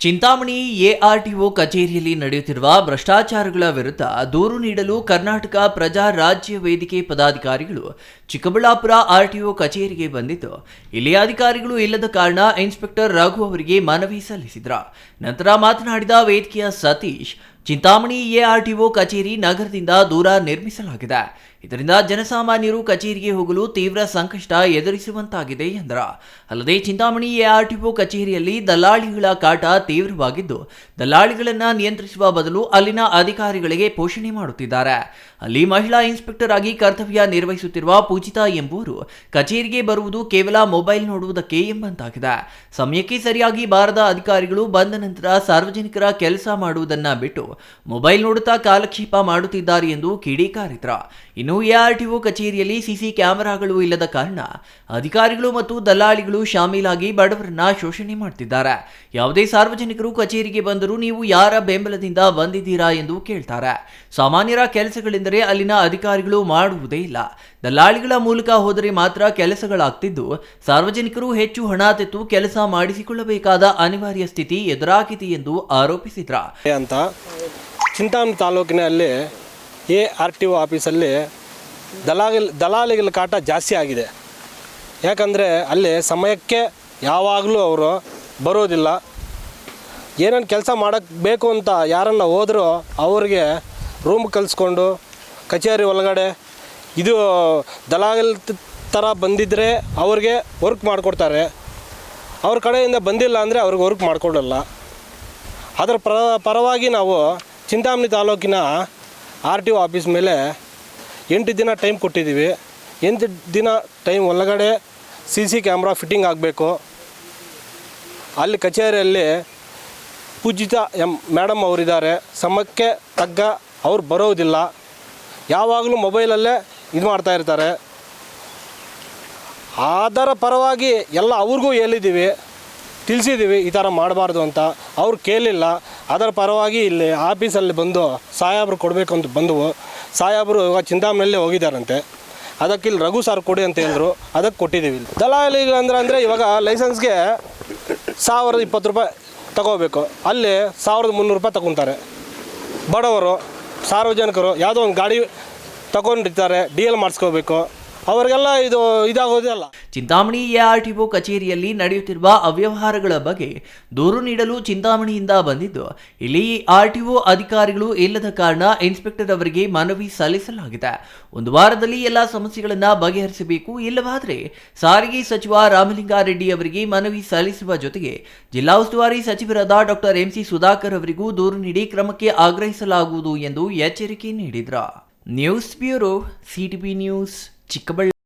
Chintamani ARTO ಕಚೇರಿಯಲ್ಲಿ ನಡೆಯುತ್ತಿರುವ ಭ್ರಷ್ಟಾಚಾರಗಳ ವಿರುದ್ಧ ದೂರು ನೀಡಲು ಕರ್ನಾಟಕ ಪ್ರಜಾ ರಾಜ್ಯ ವೇದಿಕೆ ಪದಾಧಿಕಾರಿಗಳು ಚಿಕ್ಕಬಳ್ಳಾಪುರ ಆರ್ಟಿಒ ಕಚೇರಿಗೆ ಬಂದಿದ್ದು ಇಲ್ಲಿ ಅಧಿಕಾರಿಗಳು ಇಲ್ಲದ ಕಾರಣ ಇನ್ಸ್ಪೆಕ್ಟರ್ ರಘು ಅವರಿಗೆ ಮನವಿ ಸಲ್ಲಿಸಿದ್ರ. ನಂತರ ಮಾತನಾಡಿದ ವೇದಿಕೆಯ ಸತೀಶ್, ಚಿಂತಾಮಣಿ ಎಆರ್ಟಿಒ ಕಚೇರಿ ನಗರದಿಂದ ದೂರ ನಿರ್ಮಿಸಲಾಗಿದೆ. ಇದರಿಂದ ಜನಸಾಮಾನ್ಯರು ಕಚೇರಿಗೆ ಹೋಗಲು ತೀವ್ರ ಸಂಕಷ್ಟ ಎದುರಿಸುವಂತಾಗಿದೆ ಎಂದರ. ಅಲ್ಲದೆ ಚಿಂತಾಮಣಿ ಎಆರ್ಟಿಒ ಕಚೇರಿಯಲ್ಲಿ ದಲ್ಲಾಳಿಗಳ ಕಾಟ ತೀವ್ರವಾಗಿದ್ದು, ದಲ್ಲಾಳಿಗಳನ್ನು ನಿಯಂತ್ರಿಸುವ ಬದಲು ಅಲ್ಲಿನ ಅಧಿಕಾರಿಗಳಿಗೆ ಪೋಷಣೆ ಮಾಡುತ್ತಿದ್ದಾರೆ. ಅಲ್ಲಿ ಮಹಿಳಾ ಇನ್ಸ್ಪೆಕ್ಟರ್ ಆಗಿ ಕರ್ತವ್ಯ ನಿರ್ವಹಿಸುತ್ತಿರುವ ಪೂಜಿತಾ ಎಂಬುವರು ಕಚೇರಿಗೆ ಬರುವುದು ಕೇವಲ ಮೊಬೈಲ್ ನೋಡುವುದಕ್ಕೆ ಎಂಬಂತಾಗಿದೆ. ಸಮಯಕ್ಕೆ ಸರಿಯಾಗಿ ಬಾರದ ಅಧಿಕಾರಿಗಳು ಬಂದ ನಂತರ ಸಾರ್ವಜನಿಕರ ಕೆಲಸ ಮಾಡುವುದನ್ನ ಬಿಟ್ಟು ಮೊಬೈಲ್ ನೋಡುತ್ತಾ ಕಾಲಕ್ಷೇಪ ಮಾಡುತ್ತಿದ್ದಾರೆ ಎಂದು ಕಿಡಿಕಾರಿದ್ರ ಇನ್ನು ಎಆರ್ಟಿಒ ಕಚೇರಿಯಲ್ಲಿ ಸಿಸಿ ಕ್ಯಾಮೆರಾಗಳು ಇಲ್ಲದ ಕಾರಣ ಅಧಿಕಾರಿಗಳು ಮತ್ತು ದಲ್ಲಾಳಿಗಳು ಶಾಮೀಲಾಗಿ ಬಡವರನ್ನ ಶೋಷಣೆ ಮಾಡ್ತಿದ್ದಾರೆ. ಯಾವುದೇ ಸಾರ್ವಜನಿಕರು ಕಚೇರಿಗೆ ಬಂದರೂ ನೀವು ಯಾರ ಬೆಂಬಲದಿಂದ ಬಂದಿದ್ದೀರಾ ಎಂದು ಕೇಳ್ತಾರೆ. ಸಾಮಾನ್ಯರ ಕೆಲಸಗಳೆಂದರೆ ಅಲ್ಲಿನ ಅಧಿಕಾರಿಗಳು ಮಾಡುವುದೇ ಇಲ್ಲ. ದಲ್ಲಾಳಿಗಳ ಮೂಲಕ ಹೋದರೆ ಮಾತ್ರ ಕೆಲಸಗಳಾಗ್ತಿದ್ದು. ಸಾರ್ವಜನಿಕರು ಹೆಚ್ಚು ಹಣ ತೆತ್ತು ಕೆಲಸ ಮಾಡಿಸಿಕೊಳ್ಳಬೇಕಾದ ಅನಿವಾರ್ಯ ಸ್ಥಿತಿ ಎದುರಾಗಿದೆ ಎಂದು ಆರೋಪಿಸಿದ್ರ. ಅಂತ ಚಿಂತಾಮಣಿ ತಾಲೂಕಿನಲ್ಲಿ ಎ ಆರ್ ಟಿ ಒ ಆಫೀಸಲ್ಲಿ ದಲಾಲಿ ದಲಾಲಿಗಳ ಕಾಟ ಜಾಸ್ತಿ ಆಗಿದೆ. ಯಾಕಂದರೆ ಅಲ್ಲಿ ಸಮಯಕ್ಕೆ ಯಾವಾಗಲೂ ಅವರು ಬರೋದಿಲ್ಲ. ಏನೇನು ಕೆಲಸ ಮಾಡಬೇಕು ಬೇಕು ಅಂತ ಯಾರನ್ನ ಹೋದರೂ ಅವ್ರಿಗೆ ರೂಮ್ ಕಲಿಸ್ಕೊಂಡು ಕಚೇರಿ ಒಳಗಡೆ ಇದು ದಲಾಲ್ ಥರ ಬಂದಿದ್ದರೆ ಅವ್ರಿಗೆ ವರ್ಕ್ ಮಾಡಿಕೊಡ್ತಾರೆ. ಅವ್ರ ಕಡೆಯಿಂದ ಬಂದಿಲ್ಲ ಅಂದರೆ ಅವ್ರಿಗೆ ವರ್ಕ್ ಮಾಡಿಕೊಡಲ್ಲ. ಅದರ ಪರ, ಪರವಾಗಿ ನಾವು ಚಿಂತಾಮಣಿ ತಾಲೂಕಿನ ಆರ್ ಟಿ ಒ ಆಫೀಸ್ ಮೇಲೆ ಎಂಟು ದಿನ ಟೈಮ್ ಕೊಟ್ಟಿದ್ದೀವಿ. ಎಂಟು ದಿನ ಟೈಮ್ ಒಳಗಡೆ ಸಿ ಸಿ ಕ್ಯಾಮ್ರಾ ಫಿಟ್ಟಿಂಗ್ ಆಗಬೇಕು. ಅಲ್ಲಿ ಕಚೇರಿಯಲ್ಲಿ ಪೂಜಿತ ಎಂ ಮೇಡಮ್ ಅವರಿದ್ದಾರೆ. ಸಮಕ್ಕೆ ತಗ್ಗ ಅವ್ರು ಬರೋದಿಲ್ಲ. ಯಾವಾಗಲೂ ಮೊಬೈಲಲ್ಲೇ ಇದು ಮಾಡ್ತಾ ಇರ್ತಾರೆ. ಅದರ ಪರವಾಗಿ ಎಲ್ಲ ಅವ್ರಿಗೂ ಹೇಳಿದ್ದೀವಿ, ತಿಳಿಸಿದ್ದೀವಿ ಈ ಥರ ಮಾಡಬಾರ್ದು ಅಂತ. ಅವ್ರು ಕೇಳಿಲ್ಲ. ಅದರ ಪರವಾಗಿ ಇಲ್ಲಿ ಆಫೀಸಲ್ಲಿ ಬಂದು ಸಾಯಾಬ್ರು ಕೊಡಬೇಕು ಅಂತ ಬಂದವು. ಸಾಯಾಬ್ರು ಇವಾಗ ಚಿಂತಾಮಣಿಯಲ್ಲಿ ಹೋಗಿದ್ದಾರಂತೆ. ಅದಕ್ಕೆ ಇಲ್ಲಿ ರಘು ಸರ್ ಕೊಡಿ ಅಂತ ಹೇಳಿದ್ರು. ಅದಕ್ಕೆ ಕೊಟ್ಟಿದ್ದೀವಿ ಇಲ್ಲಿ. ದಲಾಲಿಗಳು ಅಂದ್ರೆ ಅಂದರೆ ಇವಾಗ ಲೈಸೆನ್ಸ್ಗೆ ಸಾವಿರದ ಇಪ್ಪತ್ತು ರೂಪಾಯಿ ತಗೋಬೇಕು. ಅಲ್ಲಿ ಸಾವಿರದ ಮುನ್ನೂರು ರೂಪಾಯಿ ತಗೊತಾರೆ. ಬಡವರು, ಸಾರ್ವಜನಿಕರು, ಯಾವುದೋ ಒಂದು ಗಾಡಿ ತಗೊಂಡಿರ್ತಾರೆ ಡಿ ಎಲ್ ಮಾಡಿಸ್ಕೋಬೇಕು. ಅವ್ರಿಗೆಲ್ಲ ಇದು ಇದಾಗೋದೇ ಅಲ್ಲ. ಚಿಂತಾಮಣಿ ಎಆರ್ಟಿಒ ಕಚೇರಿಯಲ್ಲಿ ನಡೆಯುತ್ತಿರುವ ಅವ್ಯವಹಾರಗಳ ಬಗ್ಗೆ ದೂರು ನೀಡಲು ಚಿಂತಾಮಣಿಯಿಂದ ಬಂದಿದ್ದು, ಇಲ್ಲಿ ಆರ್ಟಿಒ ಅಧಿಕಾರಿಗಳು ಇಲ್ಲದ ಕಾರಣ ಇನ್ಸ್ಪೆಕ್ಟರ್ ಅವರಿಗೆ ಮನವಿ ಸಲ್ಲಿಸಲಾಗಿದೆ. ಒಂದು ವಾರದಲ್ಲಿ ಎಲ್ಲ ಸಮಸ್ಯೆಗಳನ್ನು ಬಗೆಹರಿಸಬೇಕು, ಇಲ್ಲವಾದರೆ ಸಾರಿಗೆ ಸಚಿವ ರಾಮಲಿಂಗಾರೆಡ್ಡಿ ಅವರಿಗೆ ಮನವಿ ಸಲ್ಲಿಸುವ ಜೊತೆಗೆ ಜಿಲ್ಲಾ ಉಸ್ತುವಾರಿ ಸಚಿವರಾದ ಡಾಕ್ಟರ್ ಎಂಸಿ ಸುಧಾಕರ್ ಅವರಿಗೂ ದೂರು ನೀಡಿ ಕ್ರಮಕ್ಕೆ ಆಗ್ರಹಿಸಲಾಗುವುದು ಎಂದು ಎಚ್ಚರಿಕೆ ನೀಡಿದ್ರ. News bureau C T P news ചിക്കബള്ളി